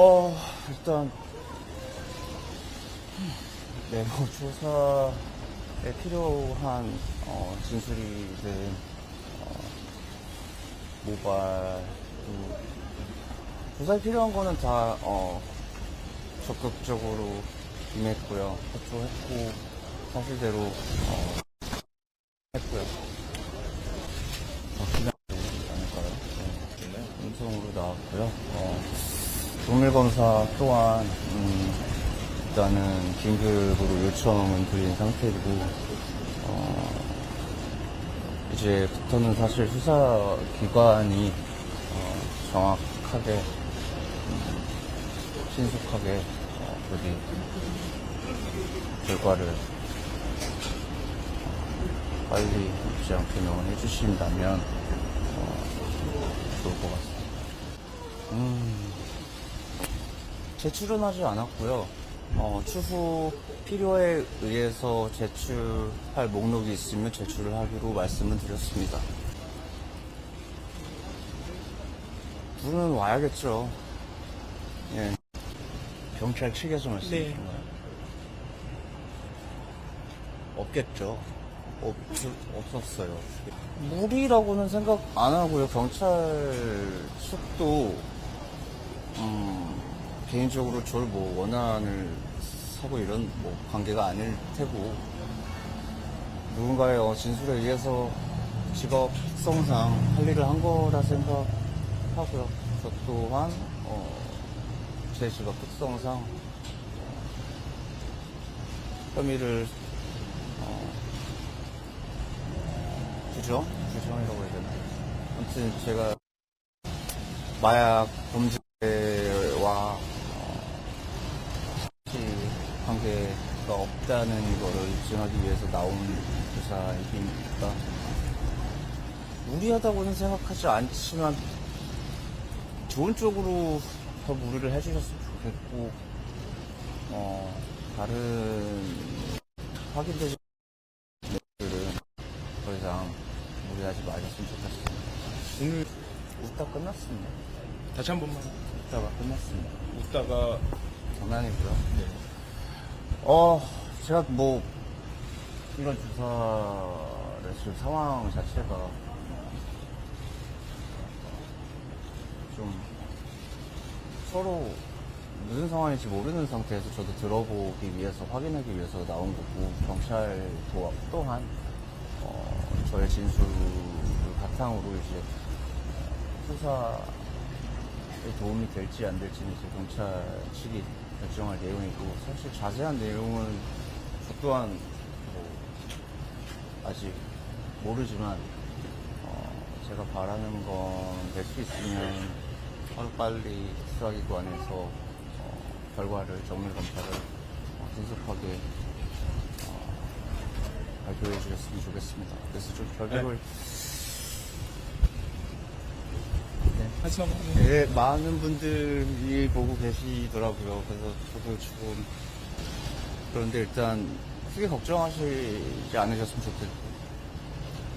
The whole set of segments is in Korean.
어, 일단, 네, 뭐, 조사에 필요한, 어, 진술이든, 어, 모발, 또, 조사에 필요한 거는 다, 어, 적극적으로 임했고요. 협조했고, 사실대로, 어, 했고요. 어, 그냥 않을까요? 네. 음성으로 나왔고요. 어, 동물 검사 또한 음, 일단은 긴급으로 요청은 드린 상태이고 어, 이제부터는 사실 수사 기관이 어, 정확하게 음, 신속하게 어, 여기 결과를 어, 빨리 입장 표명을 해주신다면 어, 좋을 것 같습니다. 음, 제출은 하지 않았고요. 어, 추후 필요에 의해서 제출할 목록이 있으면 제출을 하기로 말씀을 드렸습니다. 분은 와야겠죠. 예. 경찰 측에서 말씀드린 네. 거예요. 없겠죠. 없, 없었어요. 무리라고는 생각 안 하고요. 경찰 측도, 음, 개인적으로 저를 뭐 원한을 사고 이런 뭐 관계가 아닐 테고, 누군가의 어, 진술에 의해서 직업 특성상 할 일을 한 거라 생각하고요. 저 또한, 어, 제 직업 특성상 어, 혐의를 어, 부정? 부정이라고 해야 되나? 아무튼 제가 마약 범죄와 관계가 없다는 거를 입증하기 위해서 나온 조사이니까 무리하다고는 생각하지 않지만 좋은 쪽으로 더 무리를 해주셨으면 좋겠고 어, 다른 확인되지 것들은 더 이상 무리하지 마셨으면 좋겠습니다. 오늘 웃다 끝났습니다. 다시 한 번만 웃다가 끝났습니다. 웃다가 장난이고요. 네. 어, 제가 뭐, 이런 주사를 지금 상황 자체가 좀 서로 무슨 상황인지 모르는 상태에서 저도 들어보기 위해서 확인하기 위해서 나온 거고 경찰 도 또한 어, 저의 진술을 바탕으로 이제 어, 수사에 도움이 될지 안 될지는 이제 경찰 측이 결정할 내용이고 사실 자세한 내용은 저 또한 뭐 아직 모르지만 어, 제가 바라는 건낼수 있으면 하루빨리 수사기관에서 어, 결과를 정밀 검사를 어, 신속하게 어, 발표해 주셨으면 좋겠습니다. 그래서 좀 결국을 하시나 봐. 네, 많은 분들이 보고 계시더라고요. 그래서 저도 조금 그런데 일단 크게 걱정하시지 않으셨으면 좋겠고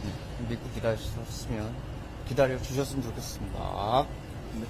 네, 믿고 기다리셨으면 기다려 주셨으면 좋겠습니다. 네.